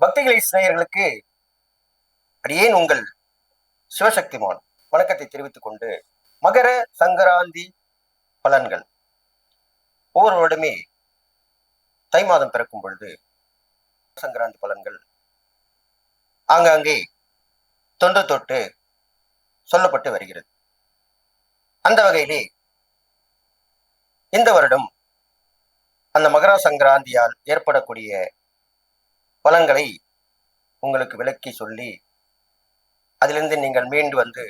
பக்திகளை சிநேயர்களுக்கு அடியேன் உங்கள் சிவசக்திமான். வணக்கத்தை தெரிவித்துக் கொண்டு மகர சங்கராந்தி பலன்கள். ஒவ்வொரு வருடமே தை மாதம் பிறக்கும் பொழுது சங்கராந்தி பலன்கள் ஆங்காங்கே தொன்று தொட்டு சொல்லப்பட்டு வருகிறது. அந்த வகையிலே இந்த வருடம் அந்த மகர சங்கராந்தியால் ஏற்படக்கூடிய பலன்களை உங்களுக்கு விளக்கி சொல்லி அதிலிருந்து நீங்கள் மீண்டு வந்து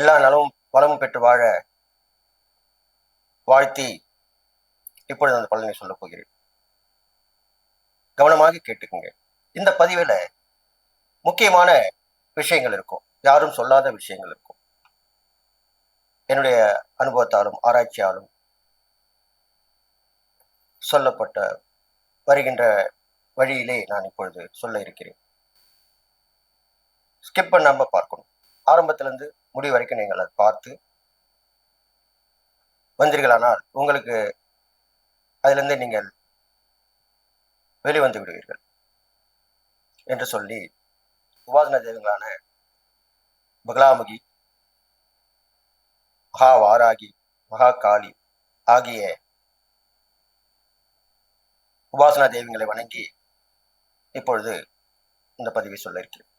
எல்லா நலமும் வளமும் பெற்று வாழ வாழ்த்தி இப்பொழுது அந்த பலனை சொல்லப் போகிறேன். கவனமாக கேட்டுக்கோங்க. இந்த பதிவில் முக்கியமான விஷயங்கள் இருக்கும். யாரும் சொல்லாத விஷயங்கள் இருக்கும். என்னுடைய அனுபவத்தாலும் ஆராய்ச்சியாலும் சொல்லப்பட்ட வருகின்ற வழியிலே நான் இப்பொழுது சொல்ல இருக்கிறேன். ஸ்கிப் பண்ணாம பார்க்கணும். ஆரம்பத்திலிருந்து முடிவு வரைக்கும் நீங்கள் அதை பார்த்து வந்தீர்களானால் உங்களுக்கு அதிலிருந்து நீங்கள் வெளிவந்து விடுவீர்கள் என்று சொல்லி உபாசன தெய்வங்களான பகலாமுகி மகா வாராகி மகா காளி ஆகிய உபாசனா தெய்வங்களை வணங்கி இப்பொழுது இந்த பதிவை சொல்ல இருக்கிறேன்.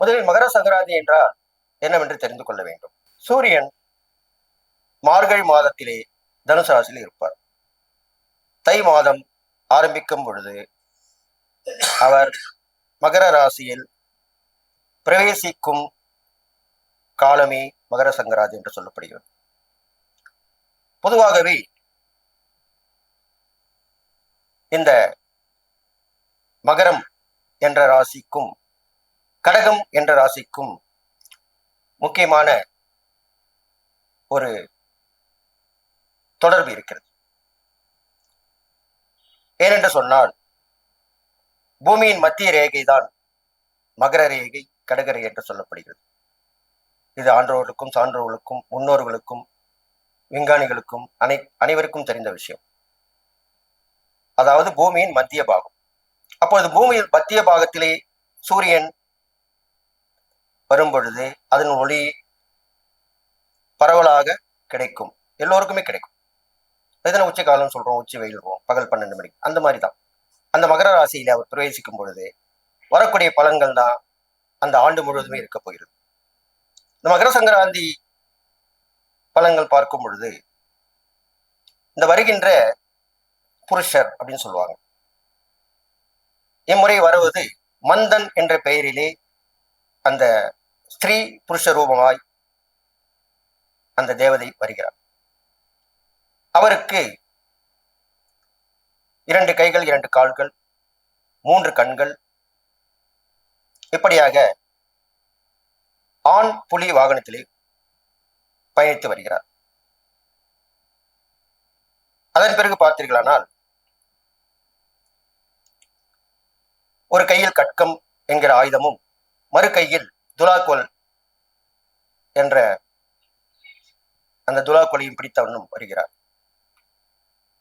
முதலில் மகர சங்கராந்தி என்றால் என்னவென்று தெரிந்து கொள்ள வேண்டும். சூரியன் மார்கழி மாதத்திலே தனுசு ராசியில் இருப்பார். தை மாதம் ஆரம்பிக்கும் பொழுது அவர் மகர ராசியில் பிரவேசிக்கும் காலமே மகர சங்கராதி என்று சொல்லப்படுகிறது. பொதுவாகவே இந்த மகரம் என்ற ராசிக்கும் கடகம் என்ற ராசிக்கும் முக்கியமான ஒரு தொடர்பு இருக்கிறது. ஏனென்று சொன்னால் பூமியின் மத்திய ரேகை தான் மகர ரேகை கடகரை என்று சொல்லப்படுகிறது. இது ஆன்றோர்களுக்கும் சான்றோர்களுக்கும் முன்னோர்களுக்கும் விஞ்ஞானிகளுக்கும் அனை அனைவருக்கும் தெரிந்த விஷயம். அதாவது பூமியின் மத்திய பாகம். அப்பொழுது பூமியின் மத்திய பாகத்திலே சூரியன் வரும் பொழுது அதன் ஒளி பரவலாக கிடைக்கும். எல்லோருக்குமே கிடைக்கும். எதனா உச்சி காலம் சொல்றோம் உச்சி வெயில்றோம் பகல் பன்னெண்டு மணிக்கு அந்த மாதிரி தான் அந்த மகர ராசியில அவர் பிரவேசிக்கும் பொழுது வரக்கூடிய பலன்கள் தான் அந்த ஆண்டு முழுவதுமே இருக்க போகிறது. இந்த மகர சங்கராந்தி பலன்கள் பார்க்கும் பொழுது இந்த வருகின்ற புருஷர் அப்படின்னு சொல்லுவாங்க. இம்முறை வருவது மந்தன் என்ற பெயரிலே அந்த ஸ்திரீ புருஷ ரூபமாய் அந்த தேவதை வருகிறார். அவருக்கு இரண்டு கைகள் இரண்டு கால்கள் மூன்று கண்கள். இப்படியாக ஆண் புலி வாகனத்திலே பயணித்து வருகிறார். அதன் பிறகு பார்த்தீர்களானால் ஒரு கையில் கட்கம் என்கிற ஆயுதமும் மறு கையில் துலாக்கோல் என்ற அந்த துலாக்கோலையும் பிடித்தவனும் வருகிறார்.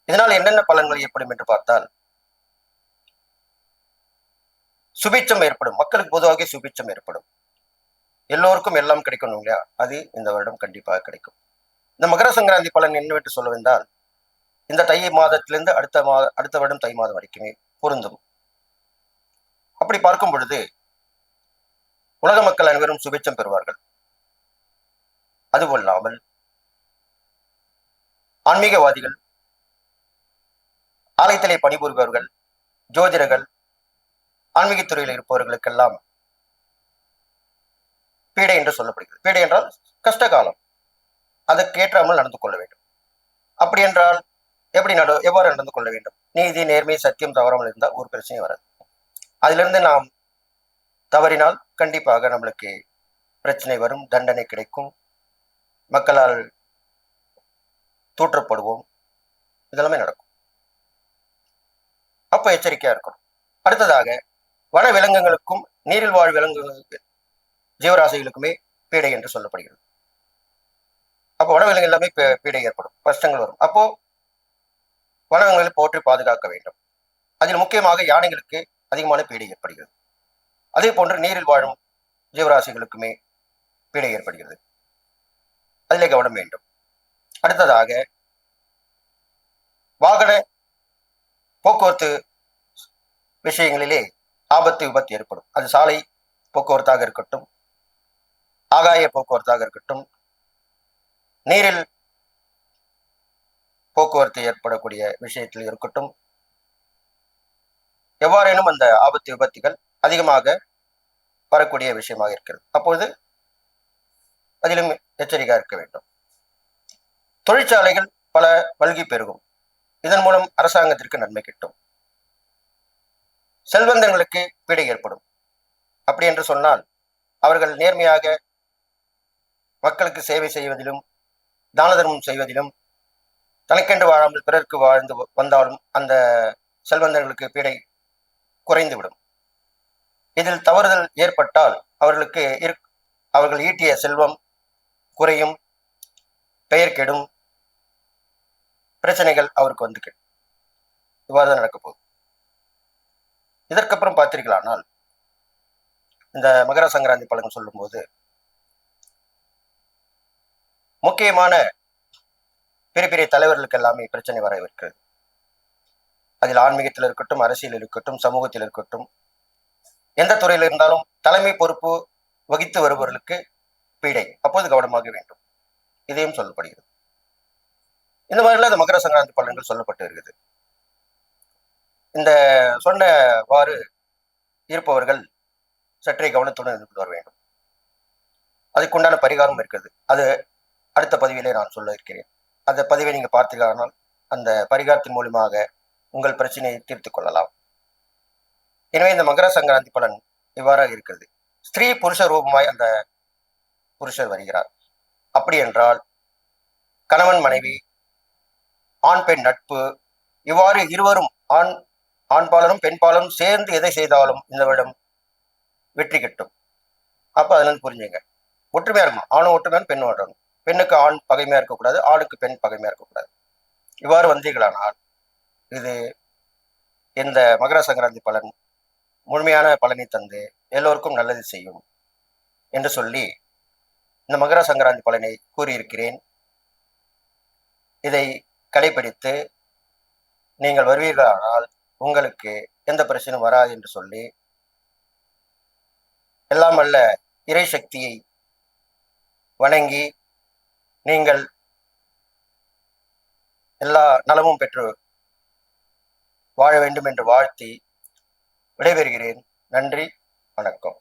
இதனால் என்னென்ன பலன்கள் ஏற்படும் என்று பார்த்தால் சுபிச்சம் ஏற்படும். மக்களுக்கு பொதுவாக சுபிச்சம் ஏற்படும். எல்லோருக்கும் எல்லாம் கிடைக்கணும் இல்லையா? அது இந்த வருடம் கண்டிப்பாக கிடைக்கும். இந்த மகர சங்கராந்தி பலன் என்னவென்று சொல்லவென்றால் இந்த தை மாதத்திலிருந்து அடுத்த மாத அடுத்த வருடம் தை மாதம் வரைக்குமே பொருந்தும். அப்படி பார்க்கும் பொழுது உலக மக்கள் அனைவரும் சுபிச்சம் பெறுவார்கள். அதுவல்லாமல் ஆன்மீகவாதிகள் ஆலயத்திலே பணிபுரிபவர்கள் ஜோதிடர்கள் ஆன்மீகத் துறையில் இருப்பவர்களுக்கெல்லாம் பீடை என்று சொல்லப்படுகிறது. பீடை என்றால் கஷ்ட காலம் அதற்கேற்றாமல் நடந்து கொள்ள வேண்டும். அப்படி என்றால் எப்படி நட எவ்வாறு நடந்து கொள்ள வேண்டும்? நீதி நேர்மை சத்தியம் தவறாமல் இருந்தால் ஒரு பிரச்சனையும் வராது. அதிலிருந்து நாம் தவறினால் கண்டிப்பாக நம்மளுக்கு பிரச்சனை வரும் தண்டனை கிடைக்கும். மக்களால் தூற்றப்படுவோம். இதெல்லாமே நடக்கும். அப்போ எச்சரிக்கையா இருக்கணும். அடுத்ததாக வன விலங்குகளுக்கும் நீரில் வாழ் விலங்குகளுக்கு ஜீவராசிகளுக்குமே பீடை என்று சொல்லப்படுகிறது. அப்போ வனவிலங்கு எல்லாமே பீடை ஏற்படும். கஷ்டங்கள் வரும். அப்போ வனவிலங்குகளை போற்றி பாதுகாக்க வேண்டும். அதில் முக்கியமாக யானைகளுக்கு அதிகமான பீடை ஏற்படுகிறது. அதே போன்று நீரில் வாழும் ஜீவராசிகளுக்குமே பீடை ஏற்படுகிறது. அதிலே கவனம் வேண்டும். அடுத்ததாக வாகன போக்குவரத்து விஷயங்களிலே ஆபத்து விபத்து ஏற்படும். அது சாலை போக்குவரத்தாக இருக்கட்டும் ஆகாய போக்குவரத்தாக இருக்கட்டும் நீரில் போக்குவரத்து ஏற்படக்கூடிய விஷயத்தில் இருக்கட்டும் எவ்வாறேனும் அந்த ஆபத்து விபத்துகள் அதிகமாக வரக்கூடிய விஷயமாக இருக்கிறது. அப்பொழுது அதிலும் எச்சரிக்கையாக இருக்க வேண்டும். தொழிற்சாலைகள் பல வல்கி பெருகும். இதன் மூலம் அரசாங்கத்திற்கு நன்மை கிட்டும். செல்வந்தங்களுக்கு பீடை ஏற்படும். அப்படி என்று சொன்னால் அவர்கள் நேர்மையாக மக்களுக்கு சேவை செய்வதிலும் தான தர்மம் செய்வதிலும் தனக்கென்று வாழாமல் பிறருக்கு வாழ்ந்து வந்தாலும் அந்த செல்வந்தர்களுக்கு பீடை குறைந்துவிடும். இதில் தவறுதல் ஏற்பட்டால் அவர்களுக்கு அவர்கள் ஈட்டிய செல்வம் குறையும் பெயர் கெடும் பிரச்சனைகள் அவருக்கு வந்து கெடும். இவ்வாறு தான் நடக்க போகுது. இதற்கப்புறம் பார்த்தீர்களானால் இந்த மகர சங்கராந்தி பழங்கள் சொல்லும்போது முக்கியமான பெரிய பெரிய தலைவர்களுக்கு எல்லாமே பிரச்சனை வரவிருக்கிறது அதில் ஆன்மீகத்தில் இருக்கட்டும் அரசியல் இருக்கட்டும் சமூகத்தில் இருக்கட்டும் எந்த துறையில் இருந்தாலும் தலைமை பொறுப்பு வகித்து வருபவர்களுக்கு பீடை அப்போது கவனமாக வேண்டும். இதையும் சொல்லப்படுகிறது. இந்த மாதிரிலாம் இந்த மகர சங்கராந்தி பலன்கள் சொல்லப்பட்டு இருக்குது இந்த சொன்னவாறு இருப்பவர்கள் சற்றே கவனத்துடன் இருந்து வர வேண்டும். அதுக்குண்டான பரிகாரம் இருக்கிறது. அது அடுத்த பதிவிலே நான் சொல்ல இருக்கிறேன். அந்த பதிவை நீங்க பார்த்தீர்களானால் அந்த பரிகாரத்தின் மூலியமாக உங்கள் பிரச்சனையை தீர்த்து கொள்ளலாம். எனவே இந்த மகர சங்கராந்தி பலன் இவ்வாறாக இருக்கிறது. ஸ்திரீ புருஷ ரூபமாய் அந்த புருஷர் வருகிறார். அப்படி என்றால் கணவன் மனைவி ஆண் பெண் நட்பு இவ்வாறு இருவரும் ஆண் ஆண்பாலரும் பெண்பாலரும் சேர்ந்து எதை செய்தாலும் இந்த வருடம் வெற்றி கிட்டும். அப்ப அதுல இருந்து புரிஞ்சுங்க. ஒற்றுமையா இருக்கணும். ஆணும் ஒற்றுமையான பெண்ணும் ஒற்றணும் பெண்ணுக்கு ஆண் பகைமையா இருக்கக்கூடாது ஆணுக்கு பெண் பகைமையா இருக்கக்கூடாது. இவ்வாறு வந்தீர்களானால் இது இந்த மகர சங்கராந்தி பலன் முழுமையான பலனை தந்து எல்லோருக்கும் நல்லது செய்யும் என்று சொல்லி இந்த மகர சங்கராந்தி பலனை கூறியிருக்கிறேன். இதை கடைபிடித்து நீங்கள் வருவீர்களானால் உங்களுக்கு எந்த பிரச்சனையும் வராது என்று சொல்லி எல்லாம் அல்ல இறை சக்தியை வணங்கி நீங்கள் எல்லா நலமும் பெற்று வாழ வேண்டும் என்று வாழ்த்தி விடைபெறுகிறேன். நன்றி வணக்கம்.